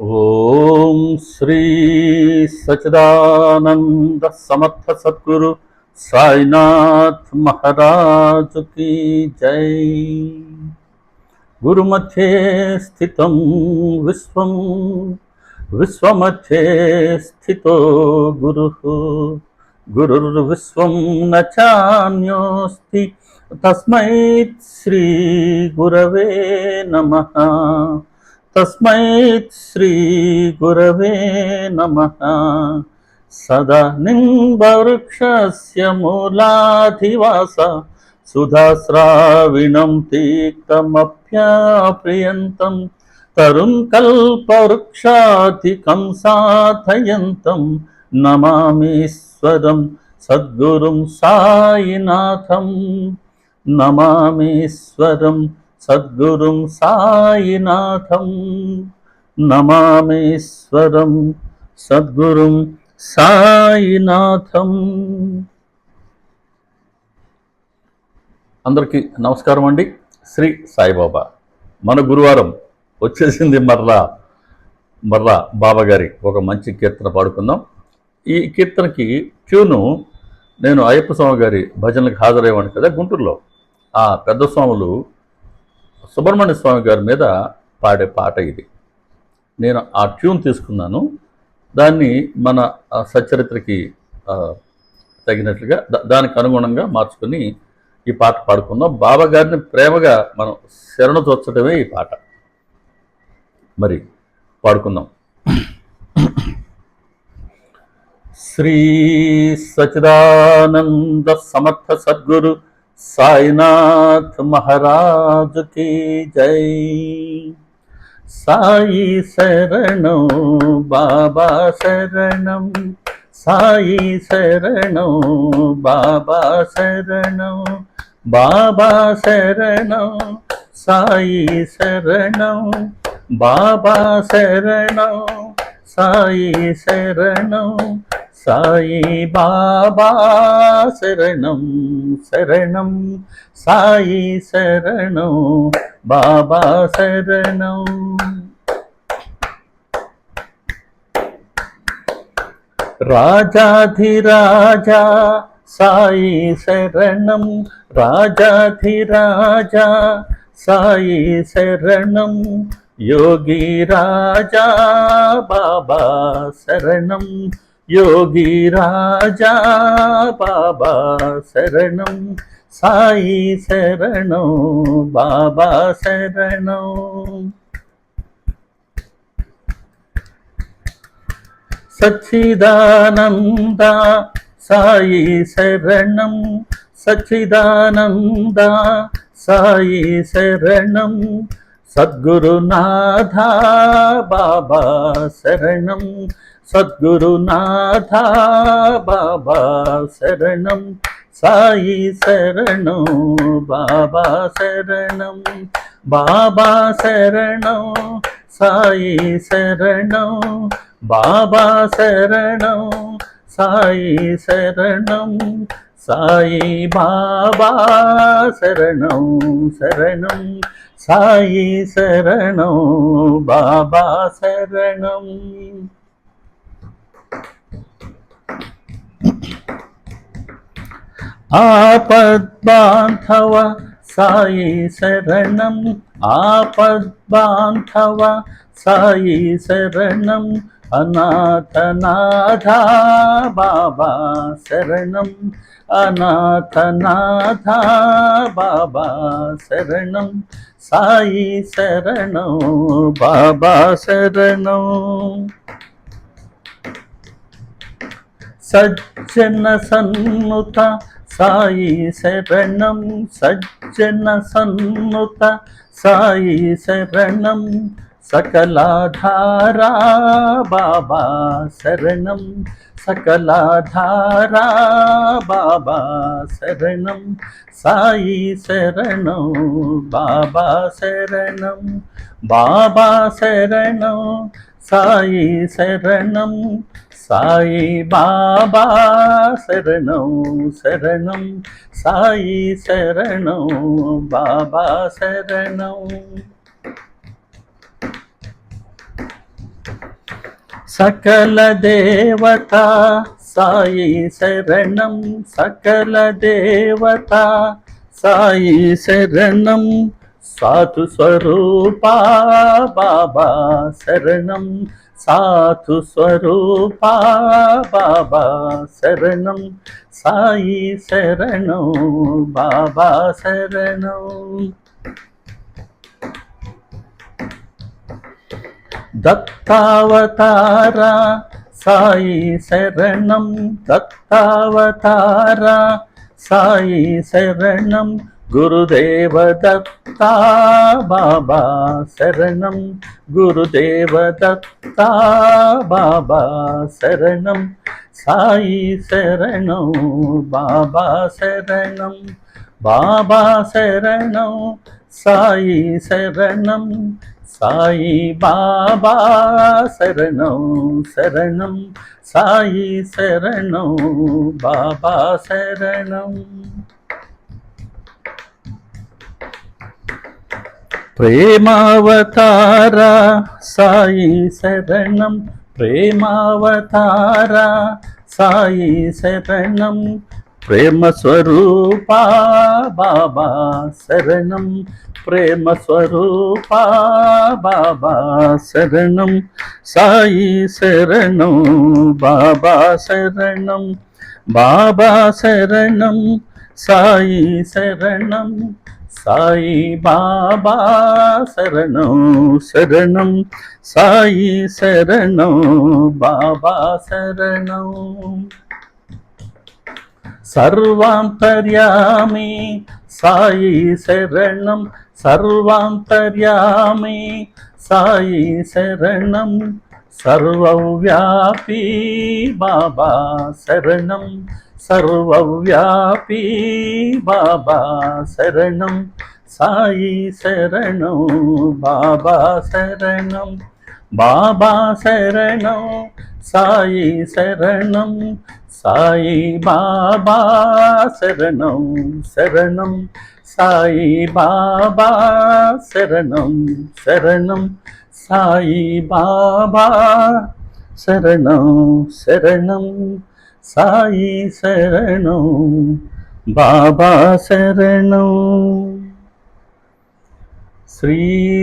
ఓం శ్రీ సచిదానంద సమర్థ సద్గురు సాయినాథ్ మహారాజు की జై. గురుమధ్యే స్థితం విశ్వం విశ్వమధ్యే స్థితో గురు. గురుర్విశ్వం న తస్మై శ్రీ గురవే నమః. తస్మై శ్రీ గురవే నమ. సదా నింబవృక్షస్య మూలాధివాస. సుధాస్రావిణం తీక్తమప్యాప్రియంతం తరుం కల్పవృక్షాధికం సాధయంతం. నమామీశ్వరం సద్గురుం సాయినాథం. నమామీశ్వరం సద్గురుం సాయినాథం నమామేశ్వరం సద్గురుం సాయినాథం. అందరికీ నమస్కారం అండి. శ్రీ సాయిబాబా. మన గురువారం వచ్చేసింది మర్రా మర్రా బాబాగారి ఒక మంచి కీర్తన పాడుకుందాం. ఈ కీర్తనకి ట్యూను నేను అయ్యప్ప స్వామి గారి భజనలకు హాజరయ్యేవాడిని కదా గుంటూరులో. ఆ పెద్ద స్వాములు సుబ్రహ్మణ్య స్వామి గారి మీద పాడే పాట ఇది. నేను ఆ ట్యూన్ తీసుకున్నాను. దాన్ని మన సచరిత్రకి తగినట్లుగా దానికి అనుగుణంగా మార్చుకుని ఈ పాట పాడుకుందాం. బాబా గారిని ప్రేమగా మనం శరణు తోచడమే ఈ పాట. మరి పాడుకుందాం. శ్రీ సచిదానంద సమర్థ సద్గురు साईनाथ महाराज की जयी। सा शरण शरणं। सा शरणा शरणं। बाबा शरणं साई शरणं। बाबा शरणं साई शरण। సాయి బాబా శరణం శరణం సాయి శరణం బాబా శరణం. రాజాధిరాజా సాయి శరణం రాజాధిరాజా సాయి శరణం యోగి రాజా బాబా శరణం. యోగి రాజా బాబా శరణం సాయి శరణం బాబా శరణం సచ్చిదానంద సాయి శరణం సచ్చిదానంద సాయి శరణం సద్గురునాథ బాబా శరణం. సద్గురునాథ బాబా శరణం. సాయి శరణం బాబా శరణం. బాబా శరణం సాయి శరణం బాబా శరణం సాయి శరణం సాయి బాబా శరణం శరణం. సాయి శరణం బాబా శరణం. ఆపద్బాంధవ సాయి శరణం ఆపద్బాంధవ సాయి శరణం అనాథనాథ బాబా శరణం అనాథనాథ బాబా శరణం సాయి శరణం బాబా శరణం. సజ్జన సన్నుత సాయి శరణం సజ్జన సన్నుత సాయి శరణం సకలాధారా బాబా శరణం సకలాధారా బాబా శరణం సాయి శరణం బాబా శరణం బాబా శరణం సాయి శరణం సాయి బాబా శరణం శరణం సాయి శరణం బాబా శరణం సకల దేవత సాయి శరణం సకల దేవత సాయి శరణం. సాధు స్వరూపా బాబా శరణం. సాధు స్వరూపా బాబా శరణం. సాయి శరణం బాబా శరణం. దత్తావతార సాయి శరణం దత్తావతార సాయి శరణం గురుదేవ దత్తా బాబా శరణం గురుదేవ దత్తా బాబా శరణం సాయి శరణం బాబా శరణం బాబా శరణం సాయి శరణం సాయి బాబా శరణం శరణం సాయి శరణం బాబా శరణం. ప్రేమావతార సాయి శరణం ప్రేమావతార సాయి శరణం ప్రేమ స్వరూప బాబా శరణం. ప్రేమ స్వరూప బాబా శరణం. సాయి శరణం. బాబా శరణం. బాబా శరణం. సాయి శరణం. సాయి బాబా శరణం. శరణం. సాయి శరణం. బాబా శరణం. సర్వాంతర్యామి సాయి శరణం సర్వాంతర్యామి సాయి శరణం సర్వవ్యాపీ బాబా శరణం సర్వవ్యాపీ బాబా శరణం సాయి శరణం బాబా శరణం బాబా శరణం సాయి శరణం సాయి బాబా శరణం శరణం. సాయి బాబా శరణం శరణం. సాయి బాబా శరణం శరణం. సాయి శరణం బాబా శరణం. శ్రీ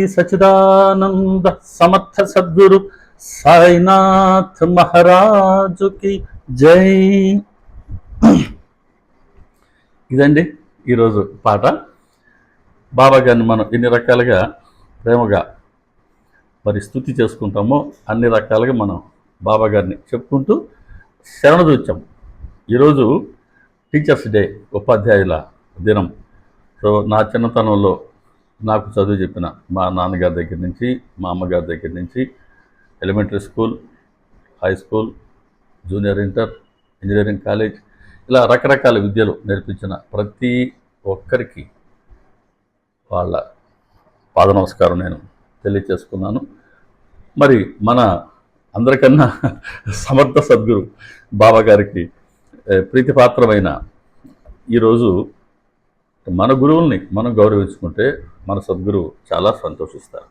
సచిదానంద సమర్థ సద్గురు సాయినాథ్ మహారాజుకి జై ఇదండి ఈరోజు పాట. బాబా గారిని మనం ఎన్ని రకాలుగా ప్రేమగా మరి స్థుతి చేసుకుంటామో అన్ని రకాలుగా మనం బాబా గారిని చెప్పుకుంటూ శరణదూత్యం ఈరోజు టీచర్స్ డే ఉపాధ్యాయుల దినం. సో నా చిన్నతనంలో నాకు చదువు చెప్పిన మా నాన్నగారి దగ్గర నుంచి మా అమ్మగారి దగ్గర నుంచి elementary school high school junior inter engineering college ఇలా రకరకాల విద్యలు నేర్పించిన ప్రతి ఒక్కరికి వాళ్ళ పాద నమస్కారం నేను తెలియచేసుకున్నాను. మరి మన అందరికన్నా సమర్థ సద్గురు బాబా గారికి ప్రీతిపాత్రమైన ఈరోజు మన గురువుల్ని మనం గౌరవించుకుంటే మన సద్గురువు చాలా సంతోషిస్తారు.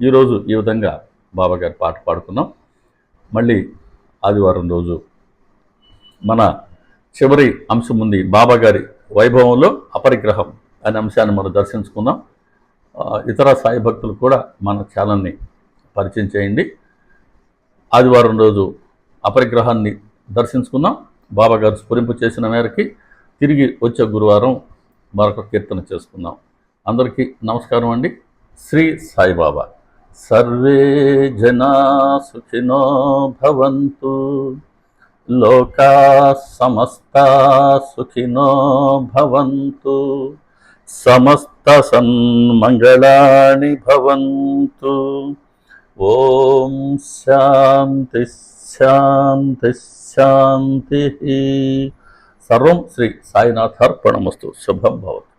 ఈరోజు ఈ విధంగా బాబా గారి పాట పాడుకున్నాం మళ్ళీ ఆదివారం రోజు మన చివరి అంశం ఉంది బాబా గారి వైభవంలో అపరిగ్రహం అనే అంశాన్ని మనం దర్శించుకుందాం. ఇతర సాయి భక్తులు కూడా మన ఛానల్ని పరిచయం చేయండి. ఆదివారం రోజు అపరిగ్రహాన్ని దర్శించుకుందాం. బాబా గారు స్ఫురింపు చేసిన మేరకి తిరిగి వచ్చే గురువారం మరొక కీర్తన చేసుకుందాం. అందరికీ నమస్కారం అండి. శ్రీ సాయిబాబా. సర్వే జనా సుఖినో భవంతు. లోకా సమస్త సుఖినో భవంతు. సమస్త సన్మంగళాని భవంతు. ఓం శాంతి శాంతి శాంతి. సర్వం శ్రీ సాయినాథార్పణమస్తు. శుభం భవతు.